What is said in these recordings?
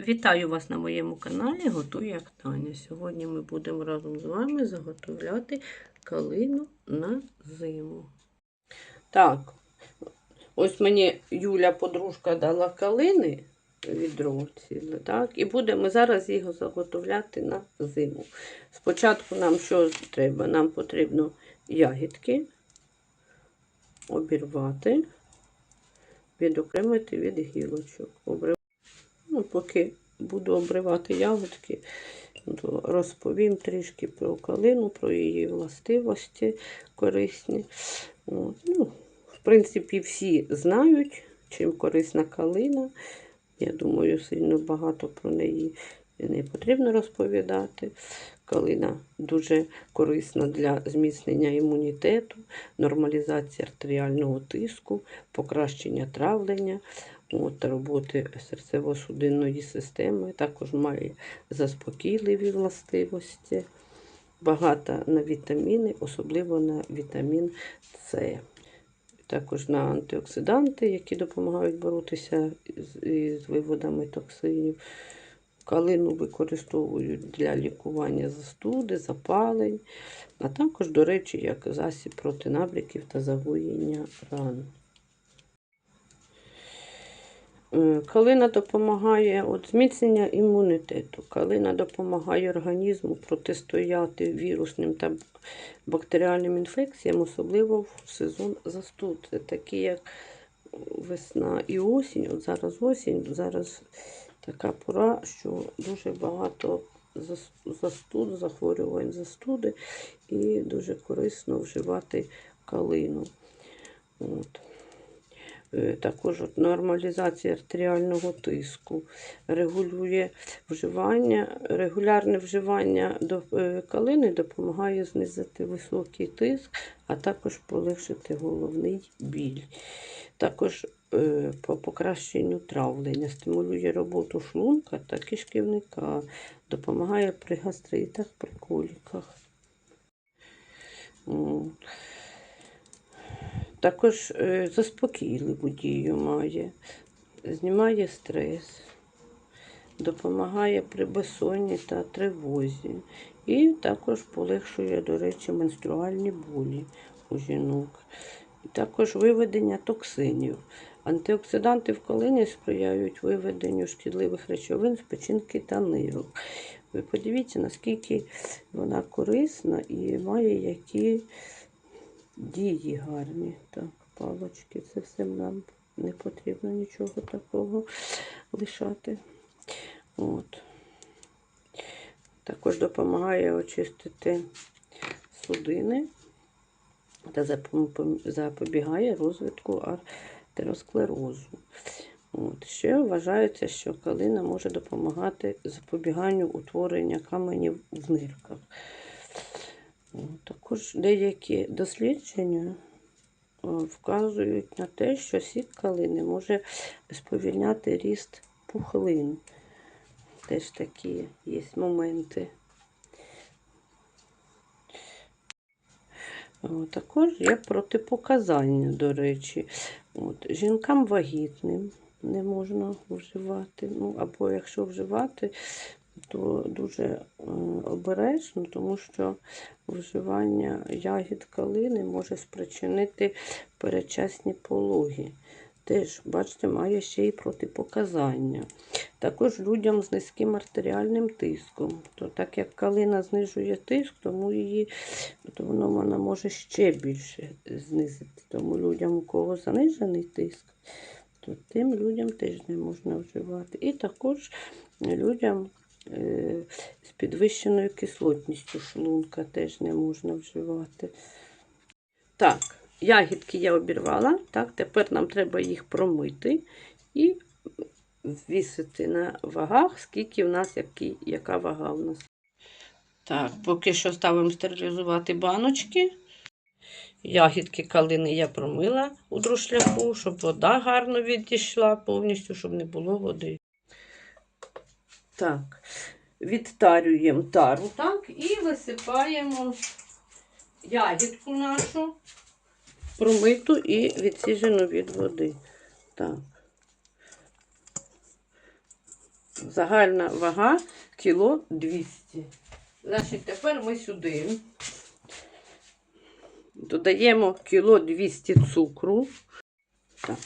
Вітаю вас на моєму каналі Готуй як Таня. Сьогодні ми будемо разом з вами заготовляти калину на зиму. Так, ось мені Юля, подружка, дала калини відро ціле, так, і будемо зараз його заготовляти на зиму. Спочатку нам що треба? Нам потрібно ягідки обірвати, відокремити від гілочок. Ну, поки буду обривати ягодки, розповім трішки про калину, про її властивості корисні. От. Ну, в принципі, всі знають, чим корисна калина. Я думаю, сильно багато про неї не потрібно розповідати. Калина дуже корисна для зміцнення імунітету, нормалізації артеріального тиску, покращення травлення от, роботи серцево-судинної системи. Також має заспокійливі властивості, багата на вітаміни, особливо на вітамін С. Також на антиоксиданти, які допомагають боротися з, виводами токсинів. Калину використовують для лікування застуди, запалень, а також, до речі, як засіб проти набряків та загоєння ран. Е, Калина допомагає от, зміцнення імунітету. Калина допомагає організму протистояти вірусним та бактеріальним інфекціям, особливо в сезон застуд. Це такі, як весна і осінь. От зараз осінь, зараз така пора, що дуже багато застуд, захворювань застуди, і дуже корисно вживати калину. От. Е, Також от нормалізація артеріального тиску, регулює вживання, регулярне вживання до е, калини допомагає знизити високий тиск, а також полегшити головний біль. Також е, по покращенню травлення, стимулює роботу шлунка та кишківника, допомагає при гастритах, при коліках. Також е, заспокійливу дію має, знімає стрес, допомагає при безсонні та тривозі. І також полегшує, до речі, менструальні болі у жінок. І також виведення токсинів. Антиоксиданти в калині сприяють виведенню шкідливих речовин з печінки та нирок. Ви подивіться, наскільки вона корисна і має які дії гарні. Так, палочки, це все нам не потрібно нічого такого лишати. От. Також допомагає очистити судини та запобігає розвитку артеросклерозу. От. Ще вважається, що калина може допомагати запобіганню утворення каменів в нирках. Також деякі дослідження е, вказують на те, що сік калини може сповільняти ріст пухлин. Теж такі є моменти. Також є протипоказання, до речі. От, жінкам вагітним не можна вживати. Ну, або якщо вживати, то дуже е, обережно, тому що вживання ягід калини може спричинити передчасні пологи. Теж, бачите, має ще й протипоказання. Також людям з низьким артеріальним тиском. То так як калина знижує тиск, тому її то воно вона може ще більше знизити. Тому людям, у кого занижений тиск, то тим людям теж не можна вживати. І також людям з підвищеною кислотністю шлунка теж не можна вживати. Так, ягідки я обірвала. Так, тепер нам треба їх промити і вісити на вагах, скільки в нас, які, яка вага в нас. Так, поки що ставимо стерилізувати баночки. Ягідки калини я промила у друшляку, щоб вода гарно відійшла повністю, щоб не було води. Так, відтарюємо тару, так, і висипаємо ягідку нашу, промиту і відсіжену від води. Так. Загальна вага кіло 200. Значить, тепер ми сюди додаємо кіло 200 цукру. Так.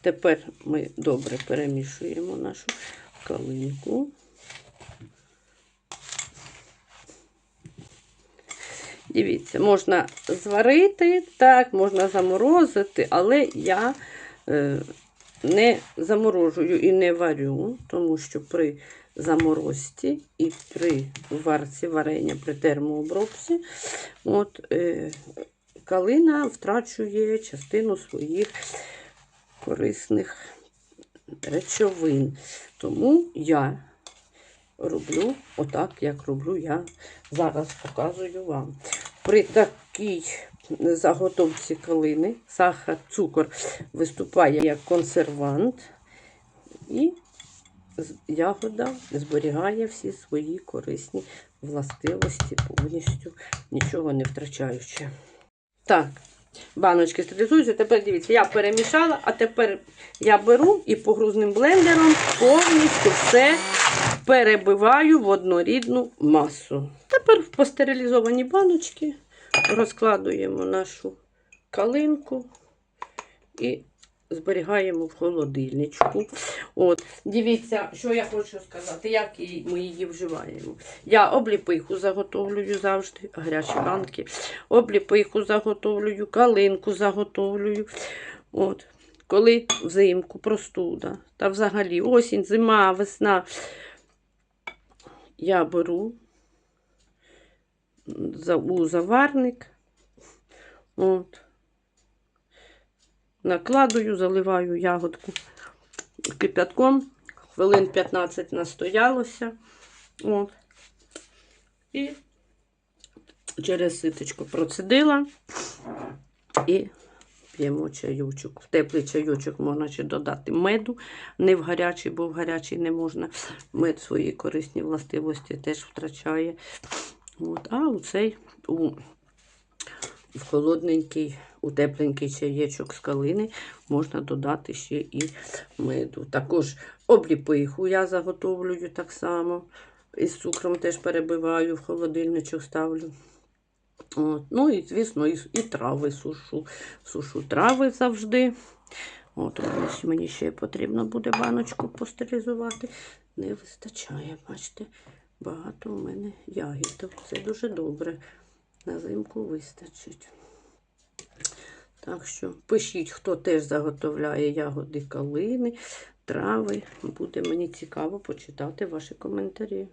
Тепер ми добре перемішуємо нашу калинку. Дивіться, можна зварити, так, можна заморозити, але я е, не заморожую і не варю, тому що при заморозці і при варці варення при термообробці от, е, калина втрачує частину своїх корисних речовин. Тому я роблю отак, як роблю я зараз показую вам. При такій заготовці калини сахар, цукор виступає як консервант, і ягода зберігає всі свої корисні властивості, повністю нічого не втрачаючи. Так, баночки стерилізуються. Тепер дивіться, я перемішала, а тепер я беру і погрузним блендером повністю все перебиваю в однорідну масу. Тепер в постерилізовані баночки розкладуємо нашу калинку і зберігаємо в холодильничку. От, дивіться, що я хочу сказати, як ми її вживаємо. Я обліпиху заготовлюю завжди, гарячі банки. Обліпиху заготовлюю, калинку заготовлюю. От. Коли взимку простуда, та взагалі осінь, зима, весна, я беру у заварник. От. Накладую, заливаю ягодку кипятком. Хвилин 15 настоялося. От. І через ситочку процедила і п'ємо чайочок. В теплий чайочок можна ще додати меду, не в гарячий, бо в гарячий не можна. Мед свої корисні властивості теж втрачає. От. А у цей у, в холодненький, у тепленький чаєчок з калини можна додати ще і меду. Також обліпиху я заготовлюю так само. Із цукром теж перебиваю, в холодильничок ставлю. От. Ну і, звісно, і, і трави сушу. Сушу трави завжди. От, мені ще потрібно буде баночку постерилізувати. Не вистачає, бачите, багато у мене ягід. Це дуже добре. На зимку вистачить. Так що пишіть, хто теж заготовляє ягоди калини, трави. Буде мені цікаво почитати ваші коментарі.